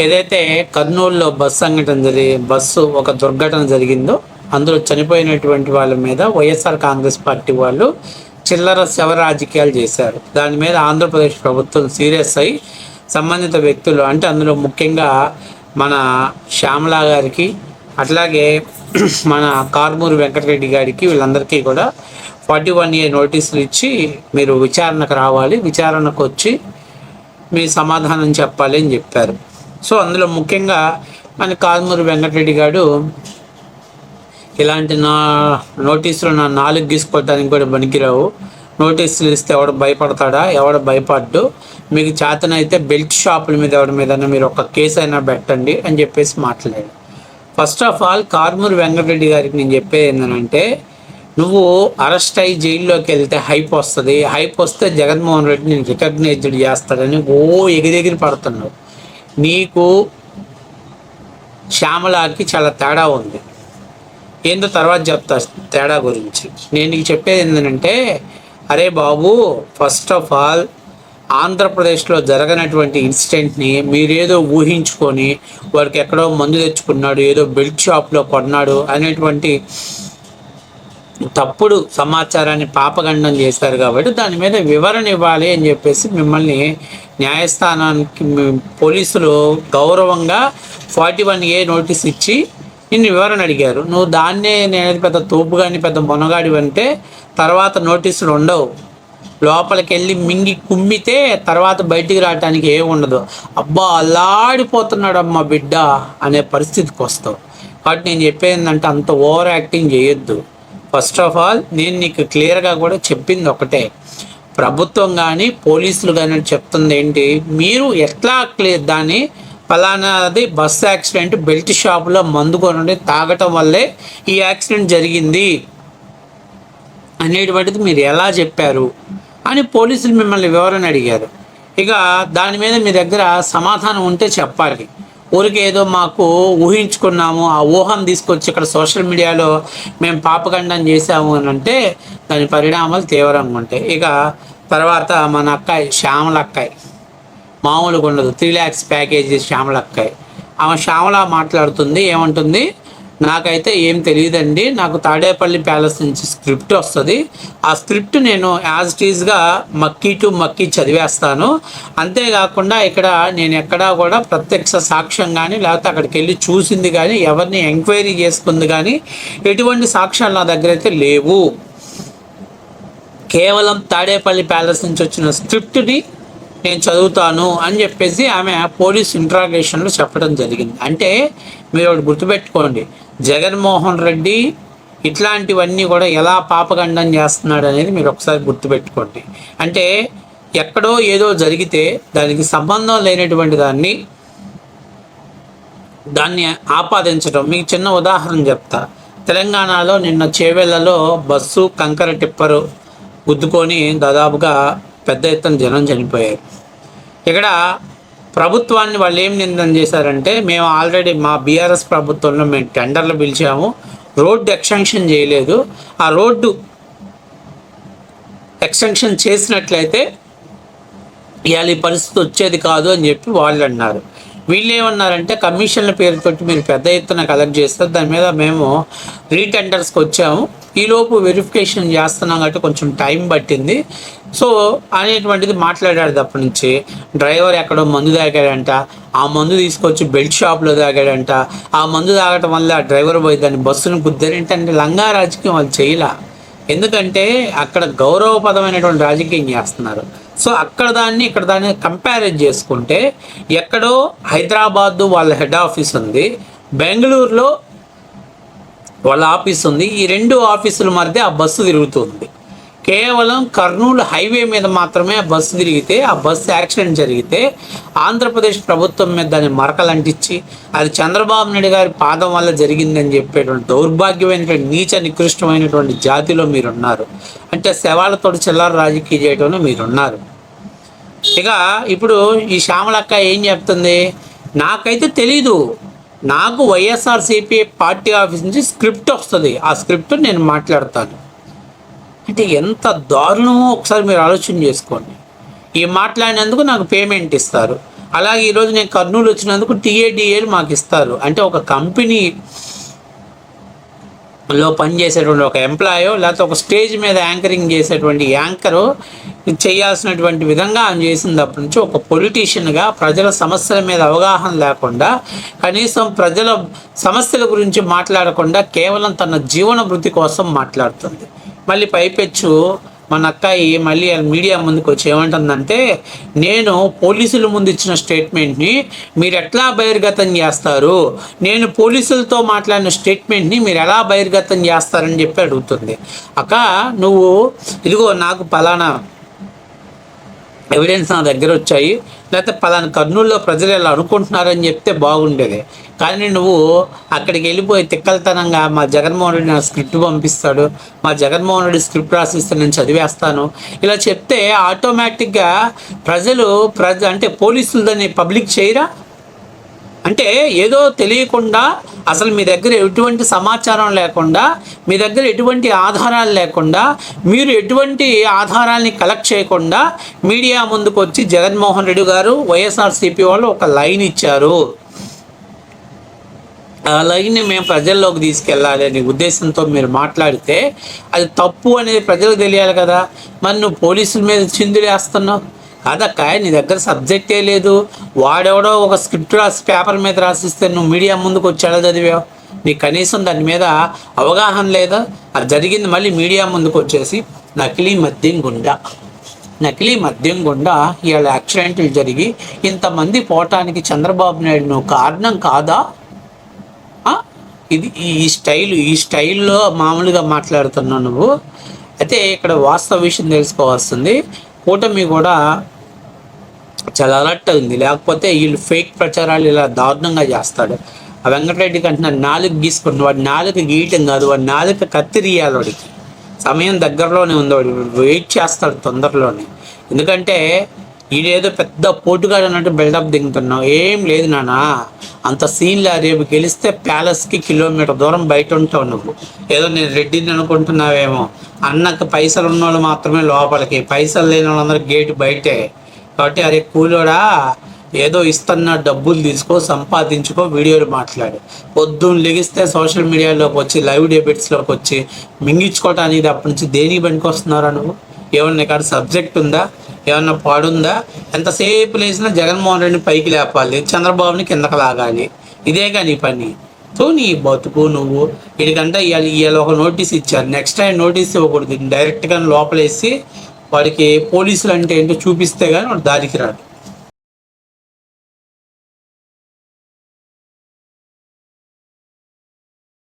ఏదైతే కర్నూలులో బస్సు సంఘటన జరిగి బస్సు ఒక దుర్ఘటన జరిగిందో అందులో చనిపోయినటువంటి వాళ్ళ మీద వైఎస్ఆర్ కాంగ్రెస్ పార్టీ వాళ్ళు చిల్లర శవ రాజకీయాలు చేశారు. దాని మీద ఆంధ్రప్రదేశ్ ప్రభుత్వం సీరియస్ అయి సంబంధిత వ్యక్తులు అంటే అందులో ముఖ్యంగా మన శ్యామలా గారికి అట్లాగే మన కార్మూరు వెంకటరెడ్డి గారికి వీళ్ళందరికీ కూడా ఫార్టీ వన్ ఏ నోటీసులు ఇచ్చి మీరు విచారణకు రావాలి. విచారణకు వచ్చి మీ సమాధానం చెప్పాలి అని చెప్పారు. సో అందులో ముఖ్యంగా మన కాల్మూరి వెంకటరెడ్డి గారు ఇలాంటి నా నోటీసులు నా నాలుగు గీసుకోవడానికి కూడా పనికిరావు. నోటీసులు ఇస్తే ఎవడు భయపడతాడా? ఎవడు భయపడ్డు? మీకు చేతనైతే బెల్ట్ షాపుల మీద ఎవరి మీద మీరు ఒక కేసు అయినా పెట్టండి అని చెప్పేసి మాట్లాడాడు first of all Karumuri Venkatareddy గారికి నేను చెప్పేది ఏంటంటే నువ్వు అరెస్ట్ అయ్యి జైల్లోకి వెళ్తే హైప్ వస్తుంది. హైప్ వస్తే జగన్మోహన్ రెడ్డి నేను రికగ్నైజ్డ్ చేస్తాడని ఓ ఎగిరెగిరి పడుతున్నావు. నీకు శ్యామలాకి చాలా తేడా ఉంది. ఏందో తర్వాత చెప్తా తేడా గురించి. నేను నీకు చెప్పేది ఏంటంటే అరే బాబు ఫస్ట్ ఆఫ్ ఆల్ ఆంధ్రప్రదేశ్లో జరగనటువంటి ఇన్సిడెంట్ని మీరేదో ఊహించుకొని వాడికి ఎక్కడో మందు తెచ్చుకున్నాడు ఏదో బెల్ట్ షాప్లో కొన్నాడు అనేటువంటి తప్పుడు సమాచారాన్ని పాపగండం చేశారు కాబట్టి దాని మీద వివరణ ఇవ్వాలి అని చెప్పేసి మిమ్మల్ని న్యాయస్థానానికి పోలీసులు గౌరవంగా ఫార్టీ వన్ ఏ నోటీస్ ఇచ్చి నిన్ను వివరణ అడిగారు. నువ్వు దాన్నే నేను పెద్ద తోపు కానీ పెద్ద మొనగాడి అంటే తర్వాత నోటీసులు ఉండవు. లోపలికి వెళ్ళి మింగి కుమ్మితే తర్వాత బయటికి రావడానికి ఏమి ఉండదు. అబ్బా అల్లాడిపోతున్నాడమ్మా బిడ్డ అనే పరిస్థితికి వస్తావు. కాబట్టి నేను చెప్పేది ఏంటంటే అంత ఓవర్ యాక్టింగ్ చేయొద్దు. ఫస్ట్ ఆఫ్ ఆల్ నేను నీకు క్లియర్గా కూడా చెప్పింది ఒకటే. ప్రభుత్వం కానీ పోలీసులు కానీ చెప్తుంది ఏంటి? మీరు ఎట్లా దాన్ని? ఫలానాది బస్ యాక్సిడెంట్ బెల్ట్ షాపులో మందు కొనండి తాగటం వల్లే ఈ యాక్సిడెంట్ జరిగింది అనేటువంటిది మీరు ఎలా చెప్పారు? అని పోలీసులు మిమ్మల్ని వివరణ అడిగారు. ఇక దాని మీద మీ దగ్గర సమాధానం ఉంటే చెప్పాలి. ఊరికేదో ఏదో మాకు ఊహించుకున్నాము ఆ ఊహం తీసుకొచ్చి ఇక్కడ సోషల్ మీడియాలో మేము పాపగండం చేసాము అని అంటే దాని పరిణామాలు తీవ్రంగా ఉంటాయి. ఇక తర్వాత మన అక్కాయి శ్యామల అక్కాయి. మామూలుగా ఉండదు. త్రీ ల్యాక్స్ ప్యాకేజీ శ్యామల అక్కాయి. ఆమె శ్యామల మాట్లాడుతుంది ఏమంటుంది? నాకైతే ఏం తెలియదండి. నాకు తాడేపల్లి ప్యాలెస్ నుంచి స్క్రిప్ట్ వస్తుంది. ఆ స్క్రిప్ట్ నేను యాజ్ ఇట్ ఈస్గా మక్కీ టు మక్కీ చదివేస్తాను. అంతేకాకుండా ఇక్కడ నేను ఎక్కడా కూడా ప్రత్యక్ష సాక్ష్యం కానీ లేకపోతే అక్కడికి వెళ్ళి చూసింది కానీ ఎవరిని ఎంక్వైరీ చేసుకుంది కానీ ఎటువంటి సాక్ష్యాలు నా దగ్గర అయితే లేవు. కేవలం తాడేపల్లి ప్యాలెస్ నుంచి వచ్చిన స్క్రిప్ట్ని నేను చదువుతాను అని చెప్పేసి ఆమె పోలీస్ ఇంట్రాగేషన్లో చెప్పడం జరిగింది. అంటే మీరు ఒకటి గుర్తుపెట్టుకోండి. జగన్మోహన్ రెడ్డి ఇట్లాంటివన్నీ కూడా ఎలా పాపగండం చేస్తున్నాడు అనేది మీరు ఒకసారి గుర్తుపెట్టుకోండి. అంటే ఎక్కడో ఏదో జరిగితే దానికి సంబంధం లేనటువంటి దాన్ని దాన్ని ఆపాదించడం మీకు చిన్న ఉదాహరణ చెప్తా. తెలంగాణలో నిన్న చేవెళ్ళలో బస్సు కంకర టిప్పరు గుద్దుకొని దాదాపుగా పెద్ద ఎత్తున జనం చనిపోయారు. ఇక్కడ ప్రభుత్వాన్ని వాళ్ళు ఏం నిందన చేశారంటే మేము ఆల్రెడీ మా బీఆర్ఎస్ ప్రభుత్వంలో మేము టెండర్లు పిలిచాము రోడ్డు ఎక్స్టెన్షన్ చేయలేదు. ఆ రోడ్డు ఎక్స్టెన్షన్ చేసినట్లయితే ఇవాళ ఈ పరిస్థితి వచ్చేది కాదు అని చెప్పి వాళ్ళు అన్నారు. వీళ్ళు ఏమన్నారంటే కమిషన్ల పేరుతోటి మీరు పెద్ద ఎత్తున కలెక్ట్ చేస్తారు దాని మీద మేము రీటెండర్స్కి వచ్చాము. ఈలోపు వెరిఫికేషన్ చేస్తున్నాం కాబట్టి కొంచెం టైం పట్టింది. సో అనేటువంటిది మాట్లాడాడు తప్పటి నుంచి. డ్రైవర్ ఎక్కడో మందు తాగాడంట. ఆ మందు తీసుకొచ్చి బెల్ట్ షాప్లో తాగాడంట. ఆ మందు తాగటం వల్ల ఆ డ్రైవర్ పోయి దాన్ని బస్సును గుద్దారంటే ఏంటంటే లంగా రాజకీయం వాళ్ళు చేయలే. ఎందుకంటే అక్కడ గౌరవపదమైనటువంటి రాజకీయం చేస్తున్నారు. సో అక్కడ దాన్ని ఇక్కడ దాన్ని కంపేర్ చేసుకుంటే ఎక్కడో హైదరాబాద్ వాళ్ళ హెడ్ ఆఫీస్ ఉంది. బెంగళూరులో వాళ్ళ ఆఫీస్ ఉంది. ఈ రెండు ఆఫీసుల మధ్య ఆ బస్సు తిరుగుతుంది. కేవలం కర్నూలు హైవే మీద మాత్రమే ఆ బస్సు తిరిగితే ఆ బస్సు యాక్సిడెంట్ జరిగితే ఆంధ్రప్రదేశ్ ప్రభుత్వం మీద దాన్ని మరకలు అంటించి అది చంద్రబాబు నాయుడు గారి పాదం వల్ల జరిగిందని చెప్పేటువంటి దౌర్భాగ్యమైనటువంటి నీచ నికృష్టమైనటువంటి జాతిలో మీరున్నారు. అంటే శవాలతో చిల్లర రాజకీయ చేయడంలో మీరున్నారు. ఇక ఇప్పుడు ఈ శ్యామలక్క ఏం చెప్తుంది? నాకైతే తెలీదు. నాకు వైఎస్ఆర్సీపీ పార్టీ ఆఫీస్ నుంచి స్క్రిప్ట్ వస్తుంది. ఆ స్క్రిప్ట్ నేను మాట్లాడతాను. అంటే ఎంత దారుణమో ఒకసారి మీరు ఆలోచన చేసుకోండి. ఈ మాట్లాడినందుకు నాకు పేమెంట్ ఇస్తారు. అలాగే ఈరోజు నేను కర్నూలు వచ్చినందుకు టీఏడిఏలు మాకు ఇస్తారు. అంటే ఒక కంపెనీ లో పనిచేసేటువంటి ఒక ఎంప్లాయో లేకపోతే ఒక స్టేజ్ మీద యాంకరింగ్ చేసేటువంటి యాంకరు చేయాల్సినటువంటి విధంగా ఆయన చేసినప్పటి నుంచి ఒక పొలిటీషియన్గా ప్రజల సమస్యల మీద అవగాహన లేకుండా కనీసం ప్రజల సమస్యల గురించి మాట్లాడకుండా కేవలం తన జీవన వృద్ధి కోసం మాట్లాడుతుంది. మళ్ళీ పైపెచ్చు మన అక్కాయి మళ్ళీ మీడియా ముందుకు వచ్చి ఏమంటుందంటే నేను పోలీసుల ముందు ఇచ్చిన స్టేట్మెంట్ని మీరు ఎట్లా బహిర్గతం చేస్తారు? నేను పోలీసులతో మాట్లాడిన స్టేట్మెంట్ని మీరు ఎలా బహిర్గతం చేస్తారని చెప్పి అడుగుతుంది. అక్క నువ్వు ఇదిగో నాకు పలానా ఎవిడెన్స్ నా దగ్గర వచ్చాయి. లేకపోతే పలానా కర్నూలులో ప్రజలు ఎలా అనుకుంటున్నారని చెప్తే బాగుండేది. కానీ నువ్వు అక్కడికి వెళ్ళిపోయి తిక్కలతనంగా మా జగన్మోహన్ రెడ్డి నా స్క్రిప్ట్ పంపిస్తాడు మా జగన్మోహన్ రెడ్డి స్క్రిప్ట్ రాసిస్తే నేను చదివేస్తాను. ఇలా చెప్తే ఆటోమేటిక్గా ప్రజలు ప్రజ అంటే పోలీసులు దాన్ని పబ్లిక్ చేయరా? అంటే ఏదో తెలియకుండా అసలు మీ దగ్గర ఎటువంటి సమాచారం లేకుండా మీ దగ్గర ఎటువంటి ఆధారాలు లేకుండా మీరు ఎటువంటి ఆధారాల్ని కలెక్ట్ చేయకుండా మీడియా ముందుకు వచ్చి జగన్మోహన్ రెడ్డి గారు వైఎస్ఆర్సీపీ వాళ్ళు ఒక లైన్ ఇచ్చారు. ఆ లైన్ని మేము ప్రజల్లోకి తీసుకెళ్ళాలి అనే ఉద్దేశంతో మీరు మాట్లాడితే అది తప్పు అనేది ప్రజలకు తెలియాలి కదా. మరి నువ్వు పోలీసుల మీద చిందులేస్తున్నావు అదక్క నీ దగ్గర సబ్జెక్టే లేదు. వాడెవడో ఒక స్క్రిప్ట్ రాసి పేపర్ మీద రాసిస్తే నువ్వు మీడియా ముందుకు వచ్చాడో చదివావు? నీకు కనీసం దాని మీద అవగాహన లేదా? అది జరిగింది మళ్ళీ మీడియా ముందుకు వచ్చేసి నకిలీ మద్యం గుండా. నకిలీ మద్యం గుండా ఇవాళ యాక్సిడెంట్లు జరిగి ఇంతమంది పోవటానికి చంద్రబాబు నాయుడు నువ్వు కారణం కాదా? ఇది ఈ స్టైల్ ఈ స్టైల్లో మామూలుగా మాట్లాడుతున్నావు నువ్వు. అయితే ఇక్కడ వాస్తవ విషయం తెలుసుకోవాల్సింది. కూటమి కూడా చాలా అలర్ట్ ఉంది. లేకపోతే వీళ్ళు ఫేక్ ప్రచారాలు ఇలా దారుణంగా చేస్తాడు. ఆ వెంకటరెడ్డికి అంటున్నాడు నాలుగు గీసుకుంటున్నాడు వాడు నాలుగు గీయటం కాదు వాడు నాలుగు కత్తిరియాలి వాడికి. సమయం దగ్గరలోనే ఉంది వాడు. వెయిట్ చేస్తాడు తొందరలోనే. ఎందుకంటే ఈడేదో పెద్ద పోటుగాడు అన్నట్టు బిల్డప్ దిగుతున్నావు. ఏం లేదు నానా అంత సీన్లా రేపు గెలిస్తే ప్యాలెస్కి కిలోమీటర్ దూరం బయట ఉంటావు నువ్వు. ఏదో నేను రెడ్డిని అనుకుంటున్నావేమో. అన్నకు పైసలు ఉన్న వాళ్ళు మాత్రమే లోపలికి. పైసలు లేని వాళ్ళందరూ గేటు బయటే. కాబట్టి అరే కూలోడా ఏదో ఇస్తున్న డబ్బులు తీసుకో సంపాదించుకో వీడియోలు మాట్లాడు. పొద్దున్న లెగిస్తే సోషల్ మీడియాలోకి వచ్చి లైవ్ డెబిట్స్లోకి వచ్చి మింగించుకోవటానికి అప్పటి నుంచి దేనికి పనికొస్తున్నారా నువ్వు? ఏమన్నా ఇక్కడ సబ్జెక్ట్ ఉందా? ఏమన్నా పాడుందా? ఎంతసేపు లేచినా జగన్మోహన్ రెడ్డిని పైకి లేపాలి చంద్రబాబుని కిందకు లాగాలి. ఇదే కానీ పని. సో నీ బతుకు నువ్వు. వీడికంటే ఇవాళ ఇవాళ ఒక నోటీస్ ఇచ్చారు. నెక్స్ట్ టైం నోటీస్ ఇవ్వకూడదు. డైరెక్ట్గా లోపలేసి వాడికి పోలీసులు అంటే ఏంటో చూపిస్తే కానీ వాడు దారికి రాడు.